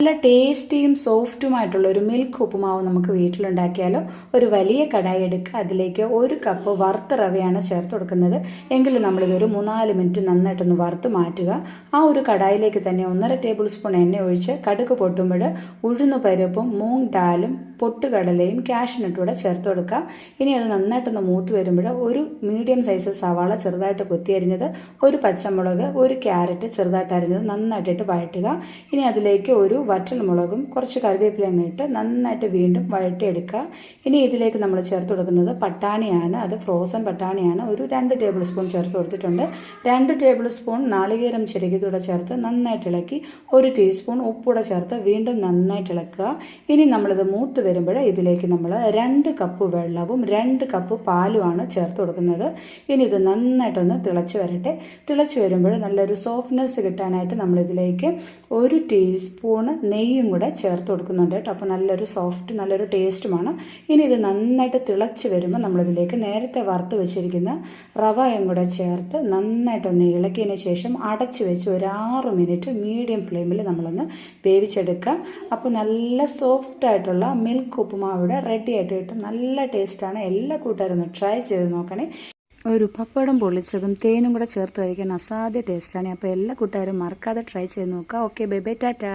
നല്ല ടേസ്റ്റിയും സോഫ്റ്റുമായിട്ടുള്ള ഒരു മിൽക്ക് ഉപ്പുമാവ് നമുക്ക് വീട്ടിലുണ്ടാക്കിയാലോ? ഒരു വലിയ കടായി എടുക്കുക. അതിലേക്ക് ഒരു കപ്പ് വറുത്ത റവയാണ് ചേർത്ത് കൊടുക്കുന്നത്. എങ്കിലും നമ്മളിതൊരു മൂന്നാൽ മിനിറ്റ് നന്നായിട്ടൊന്ന് വറുത്ത് മാറ്റുക. ആ ഒരു കടായിലേക്ക് തന്നെ ഒന്നര ടേബിൾ സ്പൂൺ എണ്ണ ഒഴിച്ച് കടുക് പൊട്ടുമ്പോൾ ഉഴുന്നു പരിപ്പും മൂങ് ദാലും പൊട്ടുകടലയും കാഷ്നട്ടും കൂടെ ചേർത്ത് കൊടുക്കുക. ഇനി അത് നന്നായിട്ടൊന്ന് മൂത്ത് വരുമ്പോൾ ഒരു മീഡിയം സൈസ് സവാള ചെറുതായിട്ട് കൊത്തിയരിഞ്ഞത് ഒരു പച്ചമുളക് ഒരു ക്യാരറ്റ് ചെറുതായിട്ട് അരിഞ്ഞത് നന്നായിട്ടിട്ട് വഴറ്റുക. ഇനി അതിലേക്ക് ഒരു വറ്റൽമുളകും കുറച്ച് കറിവേപ്പിലയും ഇട്ട് നന്നായിട്ട് വീണ്ടും വഴട്ടിയെടുക്കുക ഇനി ഇതിലേക്ക് നമ്മൾ ചേർത്ത് കൊടുക്കുന്നത് പട്ടാണിയാണ്. അത് ഫ്രോസൺ പട്ടാണിയാണ്. ഒരു രണ്ട് ടേബിൾ സ്പൂൺ ചേർത്ത് കൊടുത്തിട്ടുണ്ട്. രണ്ട് ടേബിൾ സ്പൂൺ നാളികേരം ചെരുകിതൂടെ ചേർത്ത് നന്നായിട്ട് ഇളക്കി ഒരു ടീസ്പൂൺ ഉപ്പൂടെ ചേർത്ത് വീണ്ടും നന്നായിട്ട് ഇളക്കുക. ഇനി നമ്മളിത് മൂത്ത് വരുമ്പോൾ ഇതിലേക്ക് നമ്മൾ രണ്ട് കപ്പ് വെള്ളവും രണ്ട് കപ്പ് പാലുമാണ് ചേർത്ത് കൊടുക്കുന്നത്. ഇനി ഇത് നന്നായിട്ടൊന്ന് തിളച്ച് വരട്ടെ. തിളച്ച് വരുമ്പോൾ നല്ലൊരു സോഫ്റ്റ്നെസ് കിട്ടാനായിട്ട് നമ്മളിതിലേക്ക് ഒരു ടീസ്പൂണ് നെയ്യും കൂടെ ചേർത്ത് കൊടുക്കുന്നുണ്ട് കേട്ടോ. അപ്പോൾ നല്ലൊരു സോഫ്റ്റ് നല്ലൊരു ടേസ്റ്റുമാണ് ഇനി ഇത് നന്നായിട്ട് തിളച്ച് വരുമ്പോൾ നമ്മളിതിലേക്ക് നേരത്തെ വറുത്ത് വെച്ചിരിക്കുന്ന റവയും കൂടെ ചേർത്ത് നന്നായിട്ടൊന്ന് ഇളക്കിയതിന് ശേഷം അടച്ച് വെച്ച് ഒരു ആറ് മിനിറ്റ് മീഡിയം ഫ്ലെയിമിൽ നമ്മളൊന്ന് വേവിച്ചെടുക്കാം അപ്പോൾ നല്ല സോഫ്റ്റായിട്ടുള്ള മിൽക്ക് ഉപ്പുമാവ് ഇവിടെ റെഡി ആയിട്ട് കിട്ടും. നല്ല ടേസ്റ്റാണ് എല്ലാ കൂട്ടുകാരും ട്രൈ ചെയ്ത് നോക്കണേ. ഒരു പപ്പടം പൊളിച്ചതും തേനും കൂടെ ചേർത്ത് കഴിക്കാൻ അസാധ്യ ടേസ്റ്റാണ് അപ്പോൾ എല്ലാ കൂട്ടുകാരും മറക്കാതെ ട്രൈ ചെയ്ത് നോക്കുക. Okay bye bye tata.